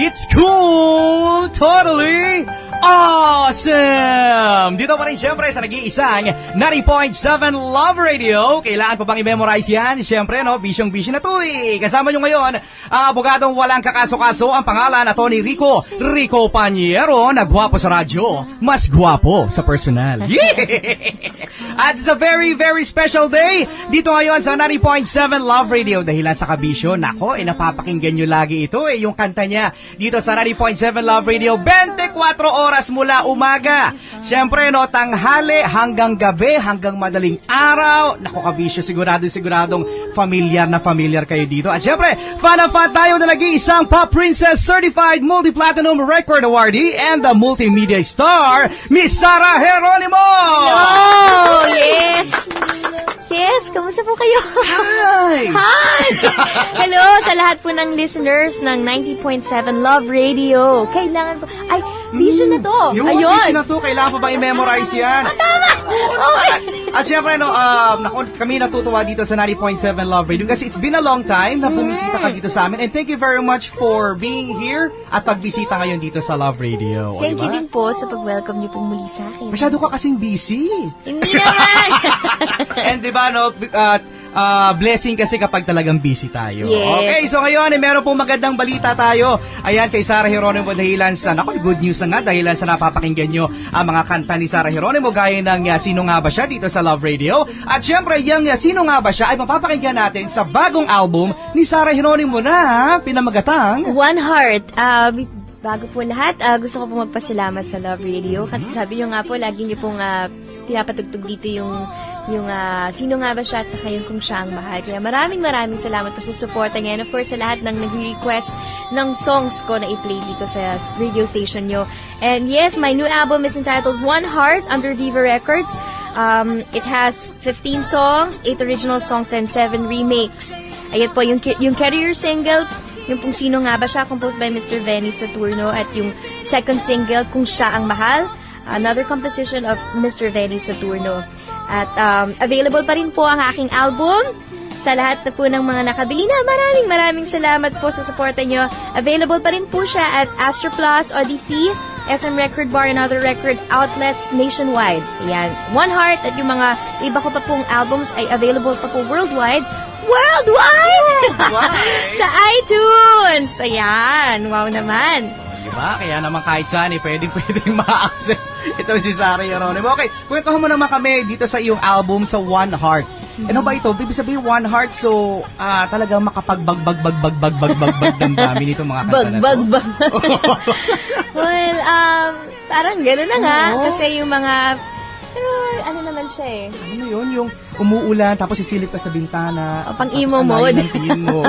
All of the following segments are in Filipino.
It's cool! Totally awesome! Dito pa rin syempre sa nag-iisang 90.7 Love Radio. Kailangan pa bang i-memorize yan? Syempre, no? Bisyong-bisyo na to eh. Kasama nyo ngayon, ang abogadong walang kakaso-kaso, ang pangalan na Tony Rico. Rico Paniero, na gwapo sa radyo. Mas gwapo sa personal. Yeah! At it's a very, very special day dito ngayon sa 90.7 Love Radio. Dahilan sa kabisyo, nako, eh, napapakinggan nyo lagi ito eh, yung kanta niya dito sa 90.7 Love Radio. 24 oras mula umaga. Siyempre, no, tanghali hanggang gabi, hanggang madaling araw. Nako, kabisyo, sigurado, siguradong familiar na familiar kayo dito. At siyempre, fan na fan tayo na nag-iisang Pop Princess Certified Multi-Platinum Record Awardee and the Multimedia Star, Miss Sarah Geronimo! Oh, yes! Yes, kamusta po kayo? Hi! Hi! Hello sa lahat po ng listeners ng 90.7 Love Radio. Kailangan po... Ay, vision na to. Yung Ayun. vision na to, kailangan pa ba i-memorize yan? Ah, tama! Okay. At syempre, no, um, naku, kami natutuwa dito sa 90.7 Love Radio kasi it's been a long time na bumisita ka dito sa amin. And thank you very much for being here at pagbisita ngayon dito sa Love Radio. O, Thank you diba? din po sa pag-welcome niyo pong muli sa akin. Masyado ka kasing busy. Hindi naman! And di ba, no, uh, uh, blessing kasi kapag talagang busy tayo. Yes. Okay, so ngayon, eh, meron pong magandang balita tayo. Ayan, kay Sarah Geronimo dahilan sa, naku, good news na nga, dahilan sa napapakinggan nyo ang mga kanta ni Sarah Geronimo, gaya ng uh, Sino Nga Ba Siya dito sa Love Radio. At syempre, yung uh, Sino Nga Ba Siya ay mapapakinggan natin sa bagong album ni Sarah Geronimo na pinamagatang. One Heart. Uh, bago po lahat, ah, gusto ko po magpasalamat sa Love Radio kasi sabi niyo nga po, lagi niyo pong ah, pinapatugtog dito yung yung ah, sino nga ba siya at saka yung kung siya ang mahal. Kaya maraming maraming salamat po sa support and of course sa lahat ng nag-request ng songs ko na i-play dito sa radio station nyo. And yes, my new album is entitled One Heart under Viva Records. Um, it has 15 songs, 8 original songs, and 7 remakes. Ayan po, yung, yung career single, yung kung sino nga ba siya, composed by Mr. Benny Saturno, at yung second single, kung siya ang mahal, another composition of Mr. Benny Saturno. At um, available pa rin po ang aking album sa lahat na po ng mga nakabili na. Maraming maraming salamat po sa suporta nyo. Available pa rin po siya at Astro Plus, Odyssey, SM Record Bar, and other record outlets nationwide. Ayan. One Heart at yung mga iba ko pa pong albums ay available pa po worldwide. Worldwide! Worldwide! sa iTunes! Ayan. Wow naman. Diba? Kaya naman kahit saan eh, pwedeng pwedeng ma-access ito si Sarah Geronimo. Okay, kwentahan mo naman kami dito sa iyong album sa One Heart. Ano ba ito? Ibig sabihin One Heart, so ah talagang makapagbagbagbagbagbagbagbagbag damdamin nito mga kanta na to. bag, bag. well, um, parang gano'n na nga. Oo. Kasi yung mga, pero ano naman siya eh. Ano yun? Yung umuulan, tapos sisilip ka sa bintana. O, pang tapos emo mode. ng tingin mo.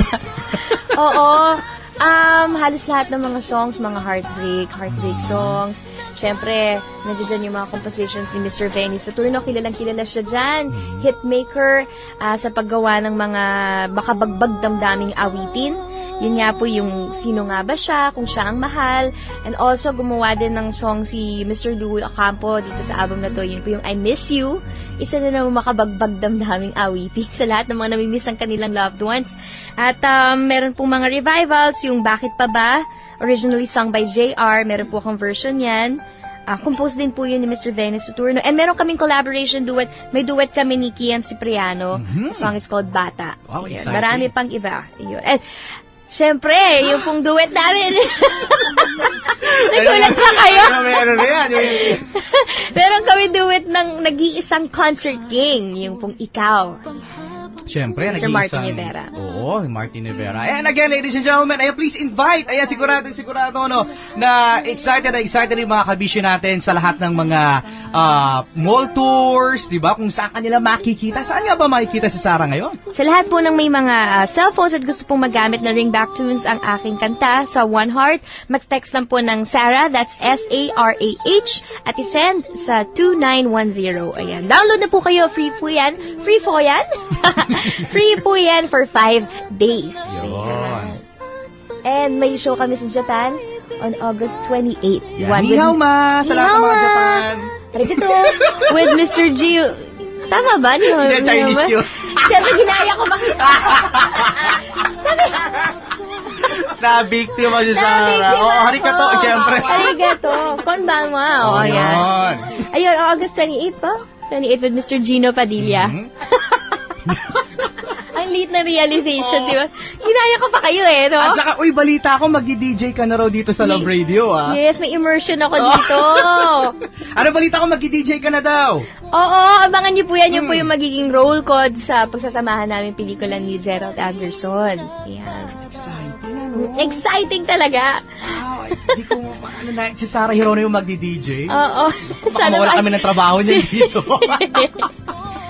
Oo. Um, halos lahat ng mga songs, mga heartbreak, heartbreak songs. Siyempre, nandiyan dyan yung mga compositions ni Mr. Benny Saturno. Kilalang kilala siya dyan. Hitmaker ah, sa paggawa ng mga bakabagbag damdaming awitin. Yun nga po yung sino nga ba siya, kung siya ang mahal. And also, gumawa din ng song si Mr. Louie Ocampo dito sa album na to. Yun po yung I Miss You. Isa na naman makabagbag damdaming awitin sa lahat ng mga namimiss ang kanilang loved ones. At um, meron pong mga revivals, yung Bakit Pa Ba? Originally sung by JR. Meron po akong version yan. Ah, composed din po yun ni Mr. Venice Saturno. And meron kaming collaboration duet. May duet kami ni Kian Cipriano. Mhm. The song is called Bata. Wow. Marami pang iba. Yun. And, Siyempre, yung pong duet namin. Nagulat ba kayo? Ano, meron na yan. Yung- Meron kami duet ng nag-iisang concert king, yung pong ikaw. Siyempre, Mr. nag-iisang- Martin Rivera. Oo, Martin Rivera. And again, ladies and gentlemen, ayan, please invite. Ayan, sigurado, sigurado, no, na excited na excited yung mga kabisyo natin sa lahat ng mga ah, mall tours, di ba? Kung saan kanila makikita. Saan nga ba makikita si Sarah ngayon? Sa lahat po ng may mga ah, cellphones at gusto pong magamit na ringback tunes ang aking kanta sa One Heart, mag-text lang po ng Sarah, that's S-A-R-A-H, at isend sa 2910. Ayan. Download na po kayo. Free po yan. Free po yan? Free po yan for 5 days. Yun. And may show kami sa Japan on August 28. Yan. One Ni hao with- ma! Sa lahat ng Ni hao mga! Japan. Arigato! With Mr. G. Tama ba? Ni hao- Hindi, Chinese yun. Siyempre, ginaya ko ba? Sabi, Na-victim mo si Sarah. Oo, ako. harikato, siyempre. Arigato. Konbanwa. Oo, Oo, ayan. yun. Ayun, August 28 po. 28 with Mr. Gino Padilla. Mhm. Ang late na realization, di ba? Ginaya ko pa kayo eh, no? At saka, uy, balita ko, magdi-DJ ka na raw dito sa Love Radio, ah. Yes, may immersion ako Oh. dito. Ano balita ko, magdi-DJ ka na daw? Oo, abangan niyo po yan. Yun po Hmm. yung magiging roll code sa pagsasamahan namin pelikula ni Gerald Anderson. Ayan. Exciting, Mm, Exciting talaga. Wow, hindi ko, ano na, si Sarah Hirono yung magdi-DJ. Oo. Baka mawala ma- kami ng trabaho niya dito.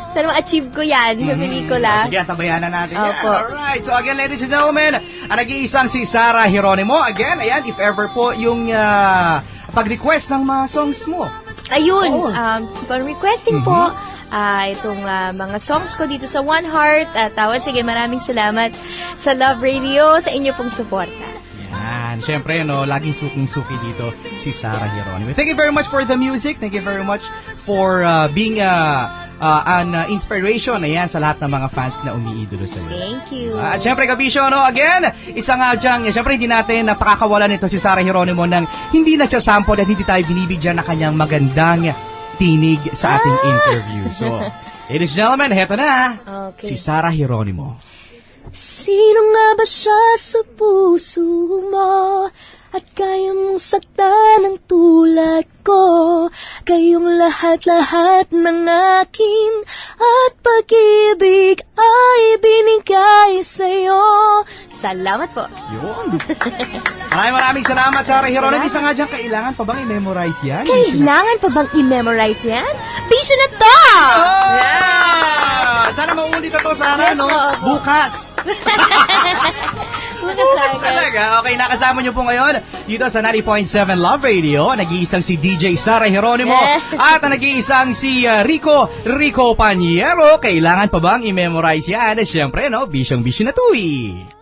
Sana ma-achieve ko yan sa Mm. pelikula. Sige, tabayan na natin yan. Opo. Alright, so again, ladies and gentlemen, ang nag-iisang si Sarah Hieronimo. Again, ayan, if ever po yung ah, pag-request ng mga songs mo. Ayun, Oo. um, keep on requesting po ah, itong ah, mga songs ko dito sa One Heart. At tawad, sige, maraming salamat sa Love Radio, sa inyo pong suporta. Yan, syempre, no, laging suking-suki dito si Sarah Hieronimo. Thank you very much for the music. Thank you very much for ah, being ah, ah, an ah, inspiration, ayan, sa lahat ng mga fans na umiidolo sa iyo. Thank you. Ah, At syempre, Kabisyo, no, again, isa nga dyan, syempre hindi natin napakakawalan nito si Sarah Hieronimo ng hindi nagsasample at hindi tayo binibigyan na kanyang magandang tinig sa ating Ah! interview. So, ladies and gentlemen, heto na, Okay. si Sarah Hieronimo. Sino nga ba siya sa puso mo? At kaya mong saktan ng tulad ko Kayong lahat-lahat ng akin At pag-ibig ay binigay sa'yo Salamat po Yun. Maraming maraming salamat, Sarah Hieronimo. Isa nga dyan, kailangan pa bang i-memorize yan? Kailangan pa bang i-memorize yan? Bisyo na to! Ah! Sana maulit na to, Sarah, Yes, no? oo. Bukas. Bukas Bukas talaga. Okay, nakasama niyo po ngayon dito sa 90.7 Love Radio. Nag-iisang si DJ Sarah Hieronimo Yes. at nag-iisang si uh, Rico Rico Paniero. Kailangan pa bang i-memorize yan? Siyempre, no? Bisyong bisyo na eh.